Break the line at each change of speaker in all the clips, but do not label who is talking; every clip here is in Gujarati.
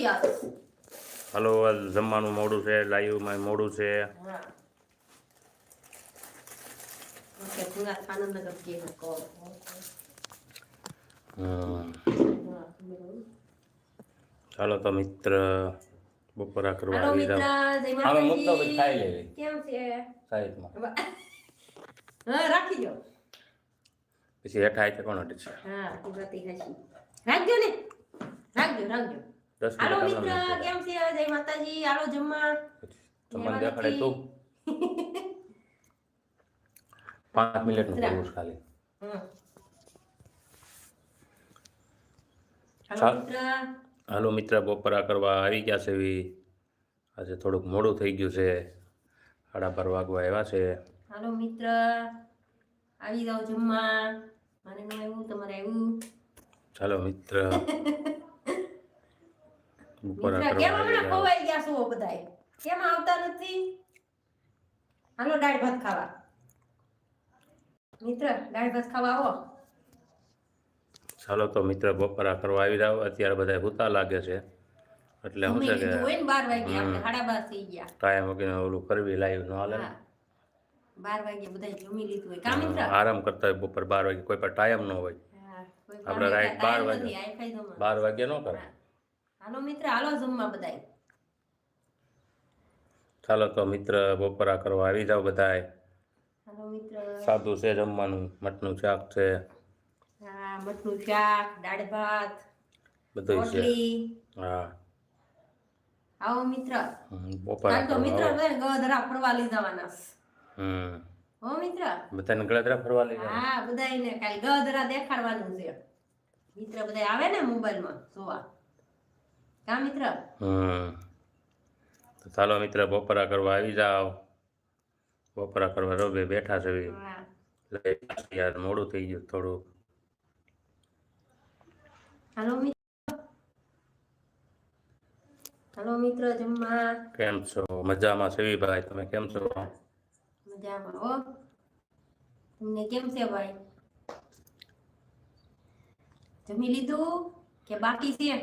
નથી આવતું
હાલો જમવાનું મોડું છે લાઈવમાં મોડું છે. ચાલો તો મિત્ર બપોરા કરવા આવી જાવ હાલો ખાઈ લેવી.
કેમ છે?
સાઈડમાં.
હા રાખી દો.
પછી હેઠા આઈ કોણ હટે છે?
હા રાખજો ને. રાખજો રાખજો.
દસ
હાલો
મિનિટ
મિત્ર કેમ છે? જય માતાજી. હાલો જમવા.
તમને દેખાડે તો. પાંચ મિનિટનું કરવું છે ખાલી.
હાલો મિત્ર.
હાલો મિત્ર બપોરા કરવા આવી ગયા છે એવી આજે થોડુંક મોડું થઈ ગયું છે. સાડા બાર વાગવા આવ્યા છે.
હાલો મિત્ર. આવી જાઓ જમવા. મને ન આવ્યું તમારે આવ્યું.
ચાલો મિત્ર. બપોરા
કેમ હમણાં
જાઓ
ગયા છો બધાય? કેમ આવતા નથી? હાલો દાળ ભાત ખાવા. મિત્ર દાળ ભાત ખાવા આવો.
ચાલો તો મિત્ર બપોરા કરવા આવી જાવ અત્યારે બધા ભૂતા લાગે છે. એટલે શું છે કે ટાઈમ વગેરે ઓલું કરવી લાઈવ ન હાલે.
બાર વાગે બધા જમી લીધું હોય. કામ મિત્ર?
આરામ કરતા હોય બપોર બાર વાગે કોઈ પણ ટાઈમ ન હોય. આપણે રાઈટ બાર વાગે. બાર વાગે ન કરે
હા. હાલો મિત્ર હાલો જમવા બધાય.
ચાલો તો મિત્ર બપોરા કરવા આવી જાવ બધાય.
હાલો મિત્ર.
સાદું છે જમવાનું મટનું શાક છે.
હા મઠનું શાક દાળ ભાત
બધું છે. હા.
આવો મિત્ર.
બપોરા
તો મિત્ર. ગધરા ફરવા લઈ જવાના.
હમ.
હો મિત્ર.
બધાને ગળદરા ફરવા લઈ જવાના?
હા બધાયને કાલ ગધરા દેખાડવાનું છે. મિત્ર બધા આવે ને મોબાઈલમાં જોવા? કા મિત્ર?
હમ. તો ચાલો મિત્ર બપોરા કરવા આવી જાઓ. બપોરા કરવા રોબે બેઠા છે યાર મોડું થઈ ગયું થોડું
હાલો મિત્ર. હાલો મિત્ર જમવા.
કેમ છો? મજામાં છે ભાઈ? તમે કેમ છો?
મજામાં હો. તમને કેમ છે ભાઈ? જમી લીધું કે બાકી છે?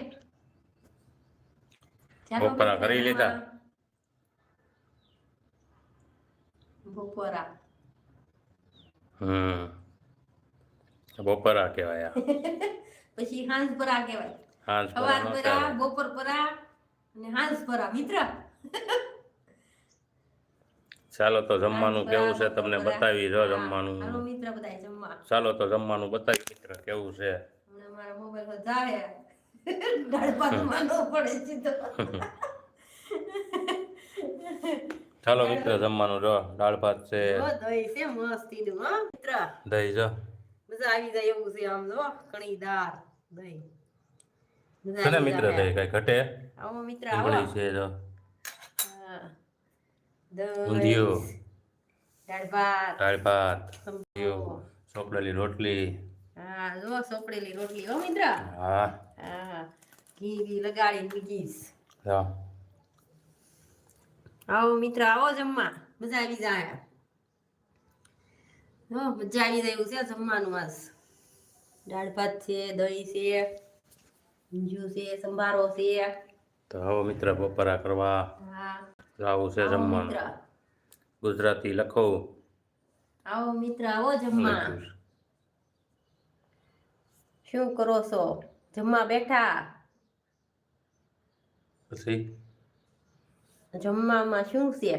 બપોરા કરી લીધા?
બપોરા
હમ બપોરા કહેવાય
પછી હાંસ પરા કહેવાય
હાંજ
સવાર
પરા ન
પરા
કહેવાય.
બપોર પરા અને હાંસ પરા મિત્ર
ચાલો તો જમવાનું કેવું છે તમને બતાવી જો જમવાનું ચાલો તો જમવાનું બતાવી મિત્ર કેવું છે
મારા મોબાઈલ દાળ
ચાલો મિત્ર જમવાનું જો. દાળ ભાત છે.
દહીં છે મસ્તીનું હો મિત્ર.
દહીં જો.
મજા આવી જાય એવું છે આમ જો દહીં.
ને
આવી
મિત્ર. દહીં કઈ ઘટે?
આવો મિત્ર આવો.
છે જો. ઊંધિયું.
દાળ ભાત.
દાળ ભાત. ચોપડેલી રોટલી.
હા જો સોપડેલી રોટલી. હો મિત્ર.
હા.
હા. ઘી લગાડીને મૂકીશ
જો
આવો મિત્ર આવો જમવા. મજા આવી જાય. હો મજા આવી જાય એવું છે જમવાનું આજ દાળ ભાત છે દહીં છે ઊંધિયું છે સંભારો છે.
તો આવો મિત્ર બપોરા કરવા.
હા.
આવું છે જમવાનું.
મિત્ર.
ગુજરાતી લખો.
આવો મિત્ર આવો જમવા. શું કરો છો? જમવા બેઠા?
પછી?
જમવામાં શું છે?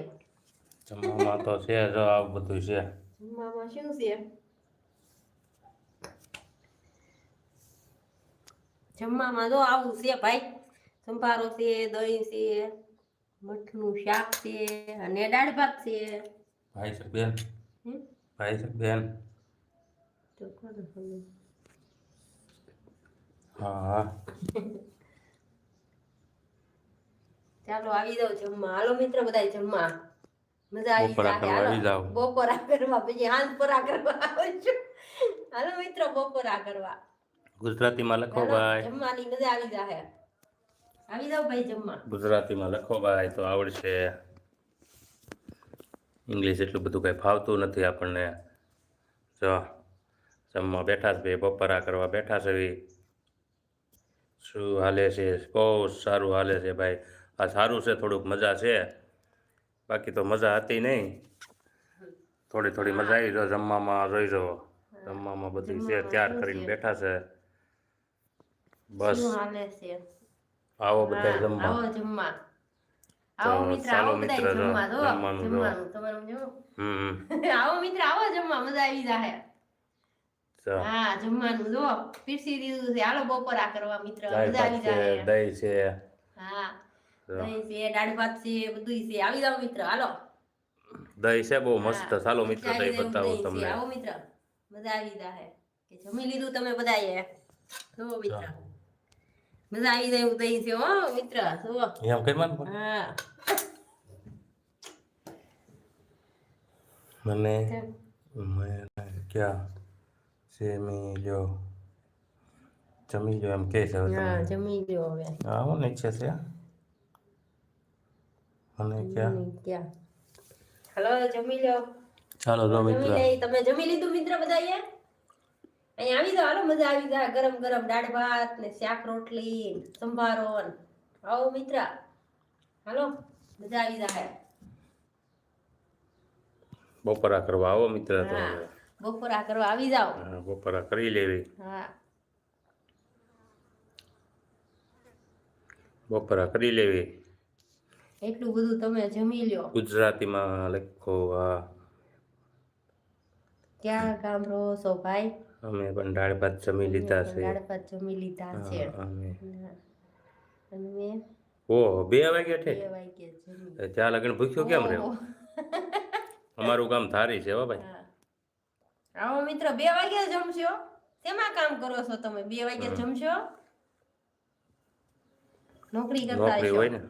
જમવામાં તો છે જો આ બધું છે.
જમવામાં શું છે? જમવામાં જો આવું છે ભાઈ. સંભારો છે દહીં છે મઠનું શાક છે અને દાળ ભાત છે.
ભાઈ છે બેન? ભાઈ છે બેન? હા.
ચાલો આવી જાવ જમવા. હાલો મિત્ર બધા જમવા. મજા આવી જાય
કરવા આવી જાવ.
હાલો બપોરા કરવા પછી હાંજ પરા કરવા આવજો હાલો મિત્ર બપોરા કરવા
ગુજરાતીમાં લખો ભાઈ.
જમવાની મજા આવી જાય આવી જાવ ભાઈ જમવા.
ગુજરાતીમાં લખો ભાઈ તો આવડશે. ઇંગ્લિશ એટલું બધું કંઈ ફાવતું નથી આપણને. જો જમવા બેઠા છે બે બપોરા કરવા બેઠા છે શું હાલે છે? બહુ સારું હાલે છે ભાઈ. આ સારું છે થોડુંક મજા છે. બાકી તો મજા હતી નહીં. થોડી થોડી મજા આવી જો જમવામાં જોઈ જવો જમવામાં બધું છે તૈયાર કરીને બેઠા છે. બસ. આવો બધા જમવા.
જમવા. આવો મિત્ર આવો બધા જમવા જો.
જમવાનું
તમારું જો
હમ
આવો મિત્ર આવો જમવા મજા આવી
જાય.
હા જમવાનું જો. પીરસી દીધું છે. હાલો બપોરા કરવા મિત્ર મજા આવી જાય
દહીં છે.
દહીં છે દાળ ભાત છે બધું છે. આવી જાવ મિત્ર હાલો.
દહીં છે બહુ મસ્ત. ચાલો મિત્ર
આવી
દહીં
જાય
બતાવો
એવું દહીં છે.
તમને.
આવો મિત્ર. મજા આવી જાહે કે જમી લીધું તમે બધાએ. જો મિત્ર. મજા આવી જાય એવું દહીં છે હો મિત્ર. જો
એમ?
હા.
મને મેં ક્યાં જમી લ્યો. જમી લ્યો એમ કે છે
હા જમી લ્યો હવે.
હા હું ઈચ્છે છે મને ક્યાં?
જમી ક્યાં? હલો જમી લો.
ચાલો
લો
મિત્ર.
તમે જમી લીધું મિત્ર બધા અહીંયા? આવી જાઓ હાલો મજા આવી જાય. ગરમ ગરમ દાળ ભાત ને શાક રોટલી સંભારો આવો મિત્ર. હાલો મજા આવી જાય.
બપોરા કરવા આવો મિત્ર તો.
હા બપોરા કરવા આવી જાઓ.
હા, બપોરા કરી લેવી.
હા.
બપોરા કરી લેવી.
એટલું બધું તમે જમી લ્યો.
ગુજરાતીમાં લખો
ક્યાં કામ રહો છો ભાઈ?
અમે પણ દાળ ભાત જમી લીધા છે.
દાળ ભાત જમી લીધા છે.
અમે.
અને
ઓહો બે વાગે
જમી.
ત્યાં લગન ભૂખ્યો કેમ રહ્યો? અમારું કામ ધારી છે હો ભાઈ.
આવો મિત્ર બે વાગે જમશો તેમાં કામ કરો છો તમે? બે વાગે જમશો નોકરી કરતા
હોય ને.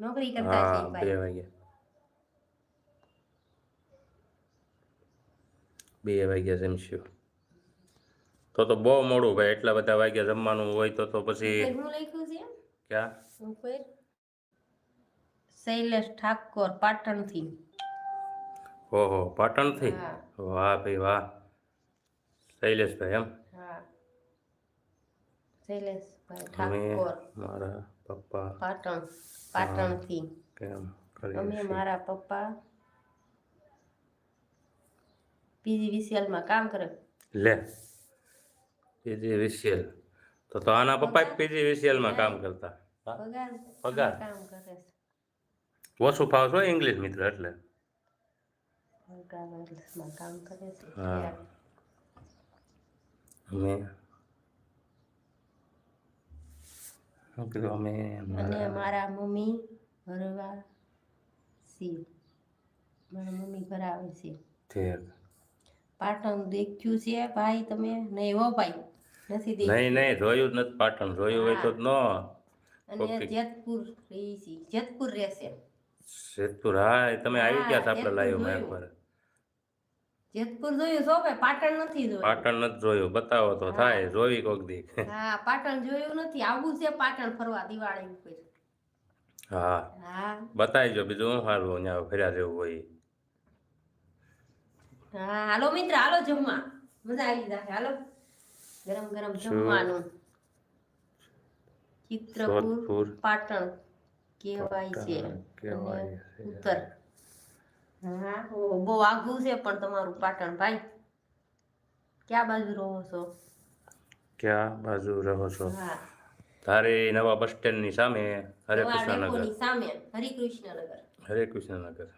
નોકરી કરતા
હા
હશે
બે
વાગ્યા
વાગે બે વાગ્યા જમશું તો તો બહુ મોડું ભાઈ એટલા બધા વાગ્યા જમવાનું હોય તો તો પછી
હું લખ્યું છે?
ક્યાં?
ઉપર શૈલેષ ઠાકોર પાટણથી
ઓહો પાટણથી?
થી
વાહ ભાઈ વાહ. શૈલેષભાઈ એમ?
હા. શૈલેષભાઈ
અમે
ઠાકોર
મારા પપ્પા
પાટણ.
પાટણથી
અમે મારા પપ્પા પીજીવીસીએલમાં કામ કરે.
લે પીજી વિશિયલ તો તો આના પપ્પા જ પીજી વિશિયલમાં કામ કરતા.
પગાર
પગાર?
કામ કરે
ઓછું ફાવ છો ઇંગ્લિશ મિત્ર એટલે.
ટ્રાવેલ્સમાં કામ કરે છે.
હા. શું કીધું અમે
અને મારા મમ્મી ભરવા છે મારા મમ્મી ભરાવે છે.
ઠીક.
પાટણ દેખ્યું છે ભાઈ તમે નહીં હો ભાઈ નથી દેખ્યું.
નહીં નહીં જોયું જ નથી પાટણ જોયું હોય તો જ ન.
અને જેતપુર રહી છે જેતપુર રહેશે.
જેતપુર હા તમે આવી ગયા આપણે લાવ્યો મેં
વાર
એકવાર.
જેતપુર જોયું છો ભાઈ પાટણ નથી જોયું.
પાટણ નથી જોયું. બતાવો તો થાય જોવી કોક દી.
હા પાટણ જોયું નથી. આવું છે પાટણ ફરવા દિવાળી ઉપર.
હા.
હા.
બતાવીજો બીજું હું સારું ત્યાં ફર્યા જેવું હોય.
હા હાલો મિત્ર હાલો જમવા. મજા આવી જાય હાલો. ગરમ ગરમ જમવાનું. ચિત્રપુર પાટણ કહેવાય છે. ઉત્તર. હા ઓહો, બહુ આઘું છે પણ તમારું પાટણ ભાઈ. ક્યાં બાજુ રહો છો?
ક્યાં બાજુ રહો છો?
હા.
ધારી નવા બસ સ્ટેન્ડની સામે હરે કૃષ્ણનગર
સામે હરિકૃષ્ણનગર
હરે કૃષ્ણનગર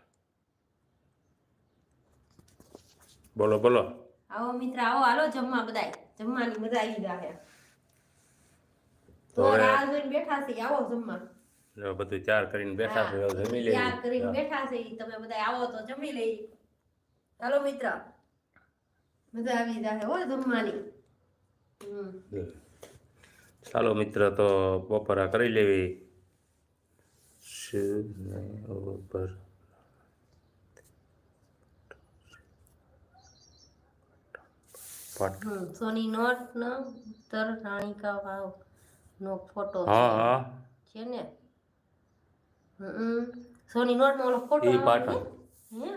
બોલો બોલો.
આવો મિત્ર આવો હાલો જમવા બધાય. જમવાની મજા આવી જાય
તો
રાહ જોઈને બેઠા છે આવો જમવા.
જો બધું ચાર કરીને બેઠા છે જમી લેવી
ચાર કરીને બેઠા છે તમે બધા આવો તો જમી લઈ ચાલો મિત્ર. મજા આવી જાહે હો જમવાની.
ચાલો મિત્ર તો બપોરા કરી લેવી.
સોની નોટ નો ઉત્તર રાણીકા વાવ નો ફોટો
હા હા.
છે ને? સોની નોટમાં ઓલો ફોટો
ઈ પાટણ.
હે?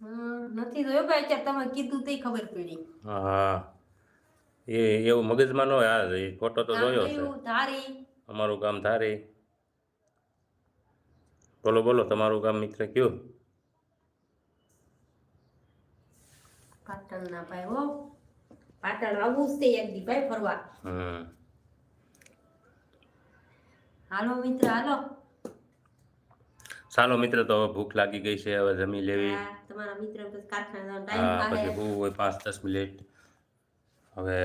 હમ નથી જોયો ભાઈ અત્યારે તમે કીધું તે ખબર પડી.
હા. એ એવું મગજમાં ન હોય આ એ ફોટો તો જોયો છે?
ધારી.
અમારું ગામ ધારી. બોલો બોલો તમારું ગામ મિત્ર કયું?
પાટણ ના ભાઈ હો. પાટણ આવું જ તે એક દી ભાઈ ફરવા.
હમ.
હાલો મિત્ર હાલો.
ચાલો મિત્ર તો હવે ભૂખ લાગી ગઈ છે હવે જમી લેવી.
તમારા મિત્ર પછી કારખાના
પછી હું હોય પાંચ દસ મિનિટ. હવે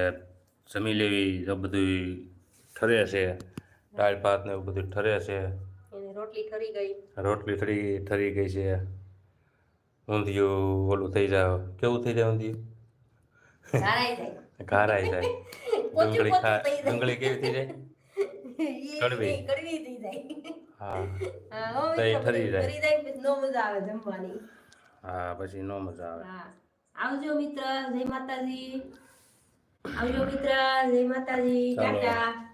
જમી લેવી જો બધું ઠરે છે દાળ ભાત ને એવું બધું ઠરે છે.
રોટલી ઠરી ગઈ.
રોટલી ઠરી ઠરી ગઈ છે. ઊંધિયું ઓલું થઈ જાય કેવું થઈ જાય ઊંધિયું?
ખારાઈ જાય.
ડુંગળી ખા ડુંગળી કેવી થઈ જાય? કડવી.
કડવી થઈ જાય.
હા. તો એ ઠરી જાય.
ઠરી જાય નો મજા આવે જમવાની.
હા પછી નો મજા આવે.
હા. આવજો મિત્ર જય માતાજી. આવજો મિત્ર જય માતાજી. ટાટા.